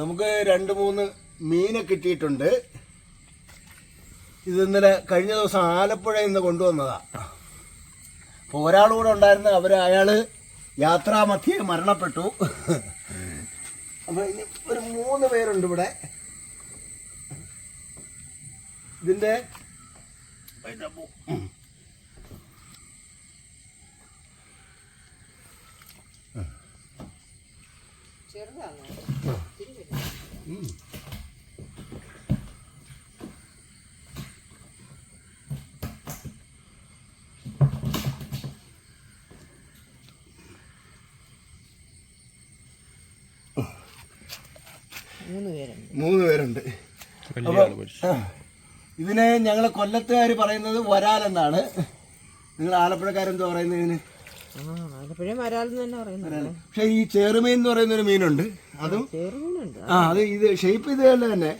നമുക്ക് രണ്ട് മൂന്ന് മീനെ കിട്ടിയിട്ടുണ്ട്. ഇത് ഇന്നലെ കഴിഞ്ഞ ദിവസം ആലപ്പുഴയിൽ നിന്ന് കൊണ്ടുവന്നതാ. അപ്പോൾ ഒരാളുകൂടെ ഉണ്ടായിരുന്ന അവർ അയാൾ യാത്രാമധ്യേ മരണപ്പെട്ടു. അപ്പോൾ ഇനി ഒരു മൂന്ന് പേരുണ്ട് ഇവിടെ. ഇതിന്റെ മൂന്ന് പേരുണ്ട്. ഇതിനെ ഞങ്ങൾ കൊല്ലത്തുകാർ പറയുന്നത് വരാലെന്നാണ്. നിങ്ങൾ ആലപ്പുഴക്കാരെന്തോ പറയുന്നത് ഇതിന്? പക്ഷെ ഈ ചേറുമീൻ എന്ന് പറയുന്ന ഒരു മീനുണ്ട്. അതും ആ അത് ഇത് ഷേപ്പ് ഇത് തന്നെ. തന്നെ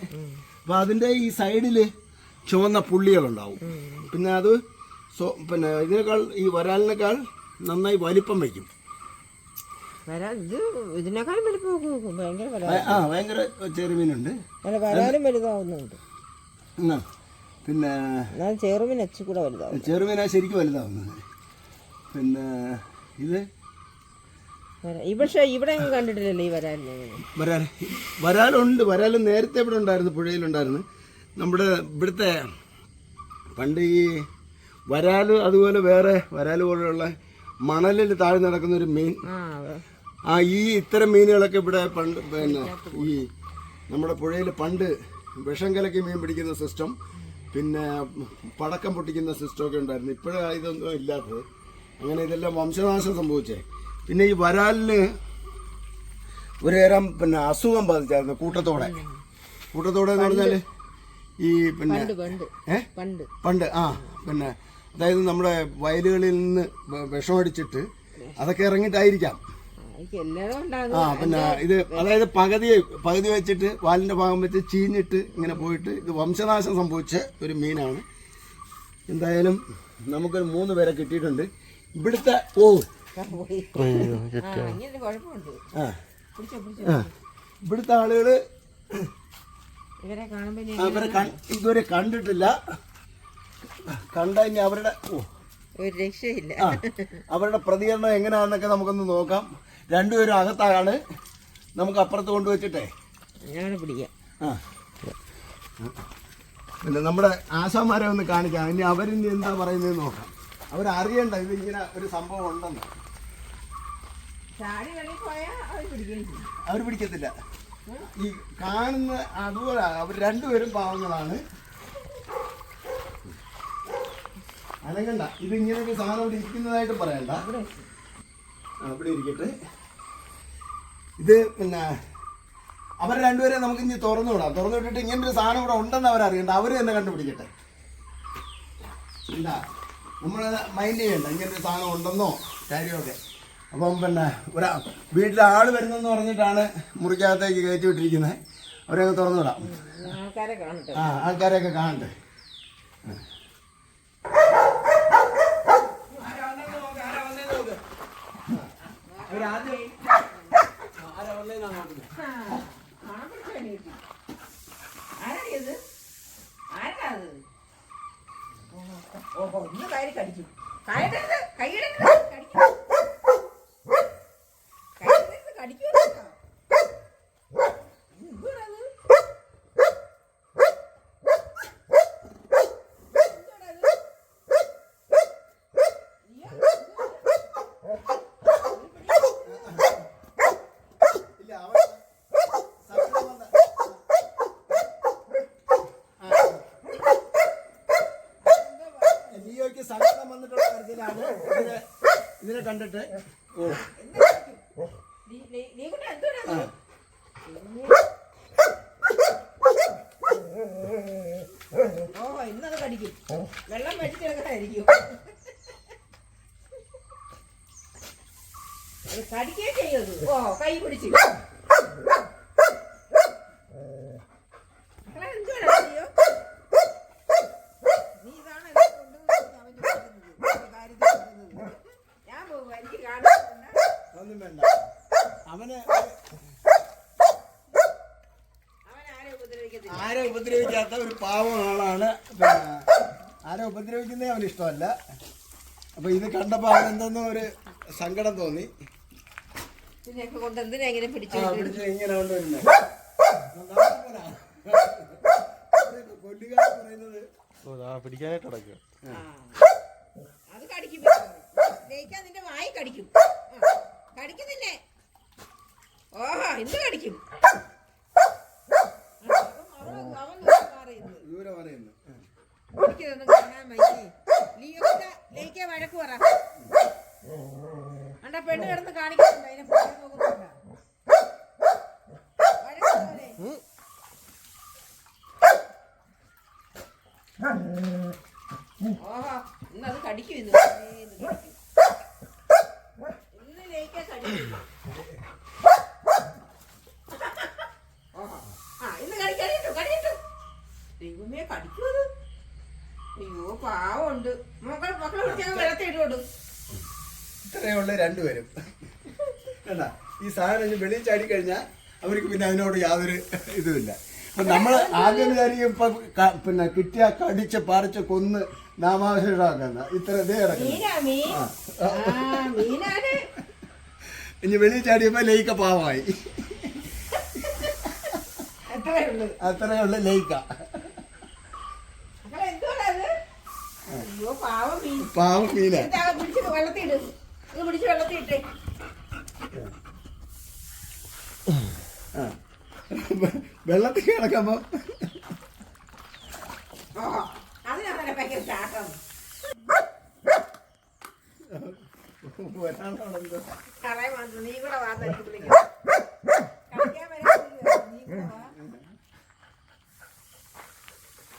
അപ്പൊ അതിന്റെ ഈ സൈഡിൽ ചുവന്ന പുള്ളികളുണ്ടാവും. പിന്നെ അത് സോ- പിന്നെ ഇതിനേക്കാൾ ഈ വരാലിനേക്കാൾ നന്നായി വലിപ്പം വയ്ക്കും. വരാൽ ഇത് ഇതിനേക്കാളും വലിപ്പം നോക്കും ഭയങ്കര ആ, ആ ഭയങ്കര ചെറുമീനുണ്ട് അല്ല വരാലും വലുതാവുന്നുണ്ട്. എന്നാ പിന്നെ എന്നാൽ ചെറുമീൻ എച്ചു കൂടെ വലുതാവും. ചെറുമീനാ ശരിക്കും വലുതാവുന്നത്. പിന്നെ ഇത്? പക്ഷേ ഇവിടെ കണ്ടിട്ടില്ലല്ലോ ഈ വരാലിനെ വരാൽ വരാലുണ്ട് വരാൽ നേരത്തെ ഇവിടെ ഉണ്ടായിരുന്നു പുഴയിലുണ്ടായിരുന്നു നമ്മുടെ ഇവിടുത്തെ പണ്ട് ഈ വരാൽ അതുപോലെ വേറെ വരാൽ പോലെയുള്ള മണലിൽ താഴെ നടക്കുന്ന ഒരു മീൻ ആ ഈ ഇത്തരം മീനുകളൊക്കെ ഇവിടെ പണ്ട് പിന്നെ ഈ നമ്മുടെ പുഴയിൽ പണ്ട് വിഷം കലക്കി മീൻ പിടിക്കുന്ന സിസ്റ്റം പിന്നെ പടക്കം പൊട്ടിക്കുന്ന സിസ്റ്റം ഒക്കെ ഉണ്ടായിരുന്നു. ഇപ്പോഴും ഇതൊന്നും ഇല്ലാത്തത്. അങ്ങനെ ഇതെല്ലാം വംശനാശം സംഭവിച്ചേ. പിന്നെ ഈ വരാലിന് ഒരു നേരം പിന്നെ അസുഖം ബാധിച്ചായിരുന്നു കൂട്ടത്തോടെ. കൂട്ടത്തോടെ എന്ന് പറഞ്ഞാൽ ഈ പിന്നെ പണ്ട് പണ്ട്. ആ പിന്നെ അതായത് നമ്മുടെ വയലുകളിൽ നിന്ന് വിഷമടിച്ചിട്ട് അതൊക്കെ ഇറങ്ങിയിട്ടായിരിക്കാം. ആ, പിന്നെ ഇത് അതായത് പകുതി പകുതി വെച്ചിട്ട് വാലിന്റെ ഭാഗം വെച്ച് ചീഞ്ഞിട്ട് ഇങ്ങനെ പോയിട്ട് ഇത് വംശനാശം സംഭവിച്ച ഒരു മീനാണ്. എന്തായാലും നമുക്കൊരു മൂന്ന് പേരെ കിട്ടിയിട്ടുണ്ട്. ഇവിടുത്തെ ഓ ആ. ഇവിടുത്തെ ആളുകൾ ഇനി അവരെ ഇതുവരെ കണ്ടിട്ടില്ല. കണ്ടതിന് അവരുടെ ഓ. ഒരു രക്ഷയില്ല. അവരുടെ പ്രതികരണം എങ്ങനെയാണെന്നൊക്കെ നമുക്കൊന്ന് നോക്കാം. രണ്ടുപേരും അകത്താണ് നമുക്ക് അപ്പുറത്ത് കൊണ്ടുവച്ചിട്ടേ. പിടിക്കാം. ആ. പിന്നെ നമ്മുടെ ആശാമാരെ ഒന്ന് കാണിക്കാം. ഇനി അവരിനി എന്താ പറയുന്നത് നോക്കാം. അവരറിയണ്ട ഇത് ഇങ്ങനെ ഒരു സംഭവം ഉണ്ടെന്ന്. അവർ പിടിക്കത്തില്ല. ഈ കാണുന്ന അതുപോലെ അവർ രണ്ടുപേരും പാവങ്ങളാണ്. അനങ്ങണ്ട ഇത് ഇങ്ങനെ ഒരു സാധനം ഇവിടെ ഇരിക്കുന്നതായിട്ട് പറയണ്ട. അവിടെ ഇരിക്കട്ടെ. ഇത് പിന്നെ അവർ രണ്ടുപേരെ നമുക്ക് ഇനി തുറന്നു വിടാം തുറന്നു വിട്ടിട്ട് ഇങ്ങനെ ഒരു സാധനം ഇവിടെ ഉണ്ടെന്ന് അറിയണ്ട അവർ തന്നെ കണ്ടുപിടിക്കട്ടെ. എന്താ നമ്മൾ മൈൻഡ് ചെയ്യണ്ട. ഇങ്ങനൊരു ഒരു സാധനം ഉണ്ടെന്നോ കാര്യമൊക്കെ. അപ്പം പിന്നെ ഒരാ വീട്ടിൽ ആൾ വരുന്നെന്ന് പറഞ്ഞിട്ടാണ് മുറിക്കകത്തേക്ക് കയറ്റി വിട്ടിരിക്കുന്നത് അവരെയൊക്കെ തുറന്നു വിടാം ആ ആൾക്കാരെയൊക്കെ കാണട്ടെ. ആരാണിത് ആരാ അത് ഓഹോ ഇന്ന് കാര്യം കടിക്കും. കയറരുത് കൈയിടരുത് കടിക്കും കൈയിടരുത് കടിക്കും കേട്ടോ. എന്തുവാടത്? എന്തുവാടത്? ഇല്ല അവൻ സങ്കടം വന്ന- ലിയോയ്ക്ക് സങ്കടം വന്നിട്ടുള്ള ഇതിനെ കണ്ടിട്ട് ഓ? ഓഹോ ഇന്നത് കടിക്കും. വെള്ളം വെച്ചിട്ടെടുക്കാനായിരിക്കും അത് കടിക്കുകയും ചെയ്യത് ഓ കൈ പിടിച്ച് മക്കളെ എന്തുവാടാ ചെയ്യോ? നീ ഇതാണോ ഇത് കൊണ്ടുവന്ന് അവന് കൊടുക്കുന്നത്? ഒന്നും വേണ്ട. അവന് ആരെ ഉപദ്രവിക്കാത്ത ഒരു പാവം ആളാണ് പിന്നെ ആരെ ഉപദ്രവിക്കുന്നേ അവന് ഇഷ്ടമല്ല. അപ്പൊ ഇത് കണ്ടപ്പോ അവനെന്തോന്നോ ഒരു സങ്കടം തോന്നി. പിടിച്ചു ഇങ്ങനെ കൊല്ലുക പറയുന്നത് പിടിക്കാനായിട്ട് അടക്കുക അത് കടിക്കും നിന്റെ വായി കടിക്കും. ആ, ഓഹോ എന്ത് കടിക്കും ആ, അവൻ അവൻ- അവൻ ദൂരെ മാറിയിരുന്നു. ദൂരെ പറയുന്നു എനിക്കിതൊന്നും കാണാൻ വയ്യേ ലിയോയുടെ ലേക്കെ വഴക്ക് പറ അണ്ട പെണ്ണ് കിടന്ന് കാണിക്കുന്നുണ്ട് അതിനെ പിടിക്കാൻ നോക്കുന്നുണ്ട് വഴക്ക് പോലെ. ഓഹോ ഇന്ന് അത് കടിക്കും ഇന്ന് ഏ, ഇന്ന് കടിക്കും. ഇന്ന് ലേക്കെ കടിക്കും ഓഹോ ആ ഇന്ന് കടി കടിയിട്ടു കടിയിട്ടു ദൈവമേ കടിക്കൂ അത് അയ്യോ പാവമുണ്ട് മക്കളെ മക്കളെ വിളിച്ചാൽ വെള്ളത്തിൽ ഇട്ടോട്ടു ഇത്രയേ ഉള്ളു രണ്ടുപേരും. കേട്ടാ ഈ സാധനം വെളിയിൽ ചാടി കഴിഞ്ഞാൽ അവർക്ക് പിന്നെ അതിനോട് യാതൊരു ഇതുമില്ല. അപ്പൊ നമ്മൾ ആദ്യം വിചാരിക്കും ഇപ്പം പിന്നെ കിട്ടിയ കടിച്ച് പറിച്ച് കൊന്ന് നാമാവശേഷമാക്കുന്ന ഇത്ര ഇതേ കിടക്കുന്നു. ഇനി വെളിയിൽ ചാടിയപ്പോൾ ലയിക്ക പാവമായി. അത്രേ ഉള്ളു. ലയിക്ക. പാവം മീന. ഇത് പിടിച്ച് വെള്ളത്തിൽ ഇട്ടേ. വെള്ളത്തിൽ കിടക്കുമ്പോ. അതിനാണ് ഭയങ്കര ചാട്ടം. നീ കൂടെ വാ തനിക്ക് വിളിക്കാം കളിക്കാൻ വരാൻ വിളിക്കുവാ. നീ കൂടെ വാ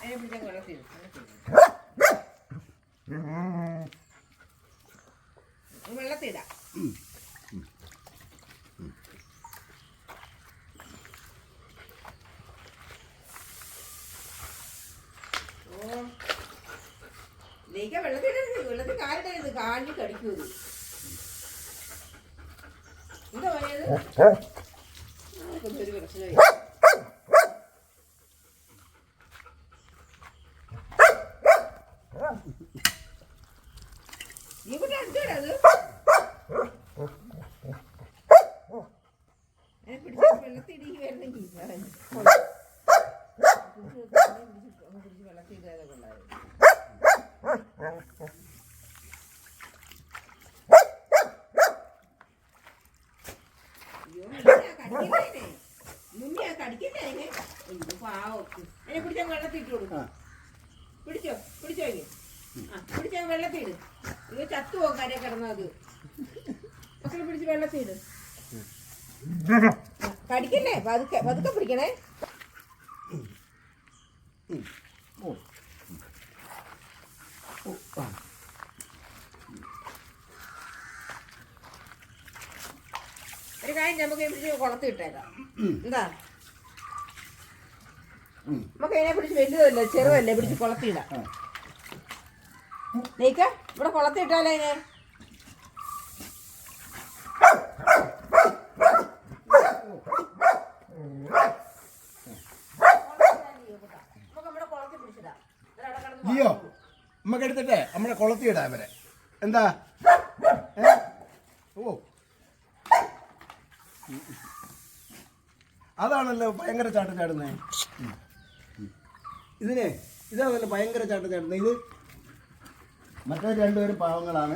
അതിനെ പിടിച്ചാൽ വെള്ളത്തിൽ ഇട്. വെള്ളത്തിൽ ഇട്. വെള്ളത്തിടാം ഓ നീക്ക വെള്ളത്തിടരുത് വെള്ളത്തിൽ കാലിടരുത് കാഞ്ഞ് കടിക്കൂ ഇത് എന്താ പോയത് ഒരു പ്രശ്നമില്ല നീ കൂടെ അടുത്തോടാ അത് അതിനെ പിടിച്ച് വെള്ളത്തിൽ ഇടിക്ക് വരണമെങ്കിൽ അവൻ പിടിച്ച് പിടിച്ച് വെള്ളത്തിൽ ഇടാതെ കൊള്ളാതെ അയ്യോ, മുന്നിയാ കടിക്കണ്ടേനെ. മുന്നിയാ കടിക്കണ്ടേനെ. അയ്യോ, പാവം. അതിനെ വെള്ളത്തിൽ ഇട്ട് കൊടുക്കും. പിടിച്ചോ? പിടിച്ചോ ഇനി. ആ, വെള്ളത്തിൽ ഇട്. ഇത് ചത്തു പോകും കരയെ കിടന്നത് മക്കളെ പിടിച്ച് വെള്ളത്തിൽ ഇട്. കടിക്കല്ലേ? പതുക്കെ പതുക്കെ പിടിക്കണേ. ഒരു കാര്യം നമുക്ക് പിടിച്ച് കുളത്ത് ഇട്ടേക്കാം. എന്താ. നമുക്ക് അതിനെ പിടിച്ച് വലുതല്ലേ ചെറുതല്ലേ പിടിച്ച് കുളത്തിടാം ആ. നീക്ക ഇവിടെ കുളത്തിട്ടാലേ അതിനെ ജിയോ നമുക്ക് എടുത്തിട്ടെ. നമ്മളെ കുളത്തി ഇടാം അവരെ. എന്താ? ഓ. അതാണല്ലോ ഭയങ്കര ചാട്ടം ചാടുന്നേ. ഉം. ഉം. ഇതിനെ നല്ല ഭയങ്കര ചാട്ടം ചാടുന്നത് ഇത് മറ്റേ രണ്ടുപേരും പാവങ്ങളാണ്.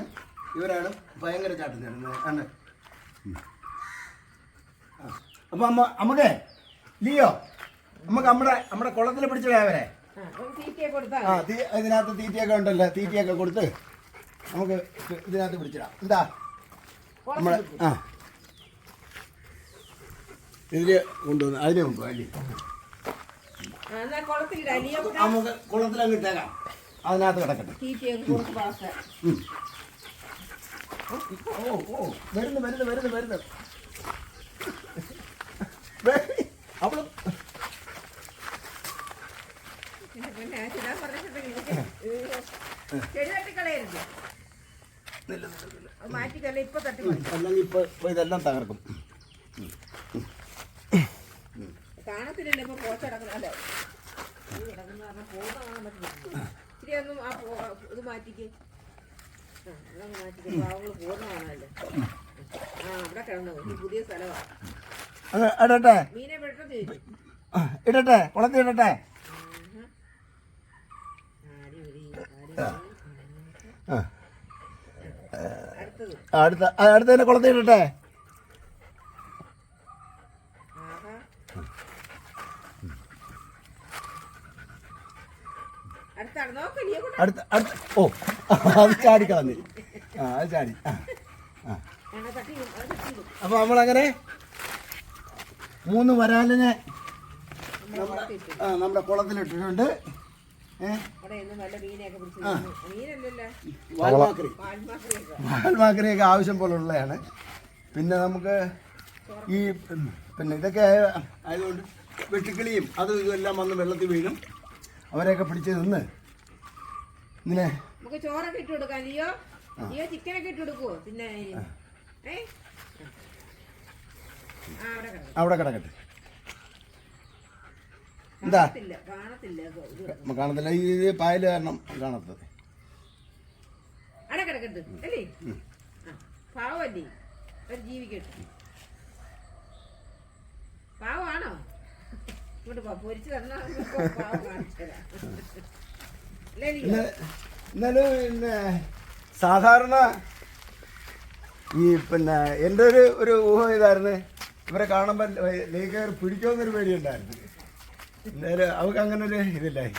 ഇവരാണ് ഭയങ്കര ചാട്ടം ചാടുന്നത് ആണ് അപ്പൊ അമ്മ അമ്മക്കേ ലിയോ നമുക്ക് നമ്മുടെ നമ്മുടെ കുളത്തിൽ പിടിച്ചിടാം അവരെ ആ, തീ ഇതിനകത്ത് തീറ്റയൊക്കെ ഉണ്ടല്ലോ തീറ്റയൊക്കെ കൊടുത്ത് നമുക്ക് ഇതിനകത്ത് പിടിച്ചിടാം. എന്താ? നമ്മളെ ആ. ഇതിൽ കൊണ്ടുവന്ന് അതിനെ കൊണ്ടുപോകാം അല്ലേ നമുക്ക് കുളത്തിലങ്ങ് ഇട്ടേക്കാം. അതിനകത്ത് കിടക്കട്ടെ. ഓ ഓ വരുന്നു വരുന്നു വരുന്നു വരുന്നു. അവൾ ഇതെല്ലാം പിന്നെ ചിടാൻ പറഞ്ഞിട്ടുണ്ടെങ്കിൽ ചെടി തട്ടിക്കളയരുത് അത് മാറ്റിക്കല്ല ഇപ്പൊ തട്ടി മാറ്റി അല്ലെങ്കിൽ ഇപ്പൊ ഇപ്പൊ ഇതെല്ലാം തകർക്കും ഇപ്പൊ പോച്ച ഇച്ചിരി ഒന്നും ആ ഇത് മാറ്റിക്ക്. ഇടട്ടെ. ഇടട്ടെ. കുളത്തിൽ ഇടട്ടെ. അടുത്ത അടുത്തതിനെ കുളത്തിൽ ഇടട്ടെ. അടുത്ത അടുത്ത. ഓ അത് ചാടി കളഞ്ഞു ആ അത് ചാടി. ആ ആ. എണ്ണ അത് തട്ടി ഇടും. അപ്പൊ നമ്മളങ്ങനെ മൂന്ന് വരാലിനെ. ആ നമ്മുടെ കുളത്തിലിട്ടിട്ടുണ്ട്. വാൽമാക്രിയൊക്കെ ആവശ്യം പോലെ ഉള്ളതാണ് പിന്നെ നമുക്ക് ഈ പിന്നെ ഇതൊക്കെ ആയതുകൊണ്ട് വെട്ടുക്കിളിയും അതും ഇതും എല്ലാം വന്ന് വെള്ളത്തിൽ വീഴും. അവരെയൊക്കെ പിടിച്ച് നിന്ന് നമുക്ക് ചോറൊക്കെ ഇട്ട് കൊടുക്കാം. ലിയോ അയ്യോ ചിക്കനൊക്കെ ഇട്ട് കൊടുക്കുവോ? പിന്നെ അവിടെ കിടക്കും. അവിടെ കിടക്കട്ടെ. എന്താ? കാണത്തില്ല ഈ പായൽ കാരണം കാണത്തത് അവിടെ കിടക്കട്ട് അല്ലേ? പാവല്ലേ? ജീവിക്കട്ടെ. പാവമാണോ? ഇങ്ങോട്ട് പോ, തന്നാ പാവം കാണിച്ചു തരാം എന്നാലും പിന്നെ സാധാരണ ഈ പിന്നെ എന്റെ ഒരു ഒരു ഊഹം ഇതായിരുന്നു. ഇവരെ കാണുമ്പോൾ ലേഖകർ പിടിക്കുമെന്നൊരു പേടിയുണ്ടായിരുന്നു. എന്തായാലും അവർക്ക് അങ്ങനെ ഒരു ഇതില്ലായി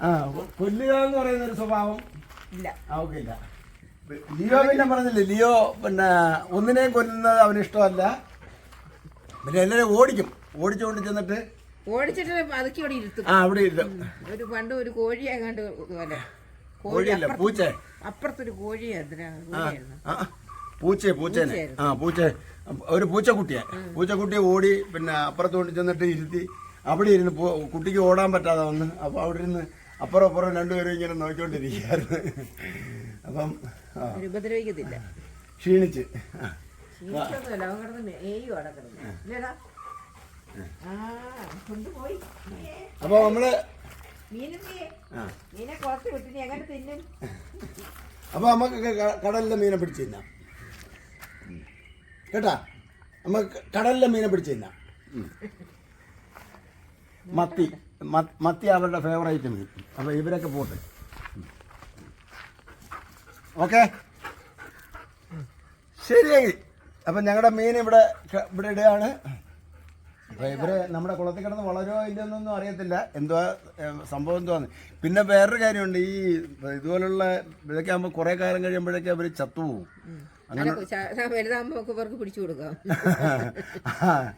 ആ കൊല്ലുക എന്ന് പറയുന്ന ഒരു സ്വഭാവം ഇല്ല. അവക്കില്ല ലിയോ പിന്നെ പറഞ്ഞില്ലേ ലിയോ പിന്നെ ഒന്നിനെയും കൊല്ലുന്നത് അവന് ഇഷ്ടമല്ല പിന്നെ എല്ലാവരും ഓടിക്കും. ഓടിച്ചുകൊണ്ട് ചെന്നിട്ട് ഓടിച്ചിട്ട് പതുക്കി അവിടെ ഇരുത്തും. ആ അവിടെ ഇരുത്തും. ഒരു പണ്ട് ഒരു കോഴിയല്ല പൂച്ച. അപ്പുറത്തൊരു കോഴി പൂച്ച പൂച്ചേനെ ആ പൂച്ച. ഒരു പൂച്ചക്കുട്ടിയെ. പൂച്ചക്കുട്ടിയെ ഓടി പിന്നെ അപ്പുറത്ത് കൊണ്ട് ചെന്നിട്ട് ഇരുത്തി അവിടെ ഇരുന്ന് കുട്ടിക്ക് ഓടാൻ പറ്റാതെ വന്ന്. അപ്പോൾ അവിടെ ഇരുന്ന് അപ്പുറം അപ്പുറം രണ്ടുപേരും ഇങ്ങനെ നോക്കിക്കൊണ്ടിരിക്കുകയായിരുന്നു. അപ്പം ഉപദ്രവിക്കത്തില്ല. ക്ഷീണിച്ച്. ആ. ചീനിക്കൊന്നുമല്ല അവൻ കിടന്ന് ഏയും അവിടെ കിടന്നു അപ്പോൾ നമ്മൾ അപ്പൊ ആ. മീനെ കുളത്ത് വിട്ടിനി എങ്ങനെ തിന്നും? അപ്പോൾ നമുക്ക് കടലിലെ മീനെ പിടിച്ച് തിന്നാം. കേട്ടാ? നമുക്ക് കടലിലെ മീനെ പിടിച്ച് തിന്നാം. മത്തി മത്തി അവരുടെ ഫേവറേറ്റ് മീൻ. അപ്പൊ ഇവരൊക്കെ പോട്ടെ. ഓക്കെ? ശരിയായി അപ്പം ഞങ്ങളുടെ മീൻ ഇവിടെ ഇവിടെ ഇടുകയാണ്. അപ്പോൾ ഇവർ നമ്മുടെ കുളത്തിൽ കിടന്ന് വളരുമോ ഇല്ലെന്നൊന്നും അറിയത്തില്ല. എന്തുവാ സംഭവം എന്തുവാന്ന്. പിന്നെ വേറൊരു കാര്യമുണ്ട് ഈ ഇതുപോലുള്ള ഇതൊക്കെ ആകുമ്പോൾ കുറേ കാലം കഴിയുമ്പോഴൊക്കെ അവർ ചത്തുപോകും. അങ്ങനെ ഇവർക്ക് പിടിച്ചു കൊടുക്കാം.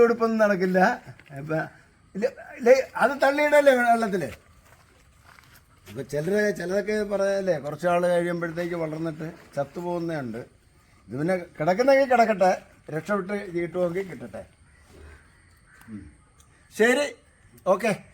കൊടുപ്പൊന്നും നടക്കില്ല. അത് തള്ളിയിടല്ലേ വെള്ളത്തിൽ? ഇപ്പൊ ചിലര് ചിലതൊക്കെ പറയാല്ലേ കുറച്ചാൾ കഴിയുമ്പോഴത്തേക്ക് വളർന്നിട്ട് ചത്തുപോകുന്നുണ്ട് ഇത് പിന്നെ കിടക്കുന്നെങ്കിൽ കിടക്കട്ടെ. രക്ഷപ്പെട്ട് കിട്ടുമെങ്കിൽ കിട്ടട്ടെ. ശരി. ഓക്കെ.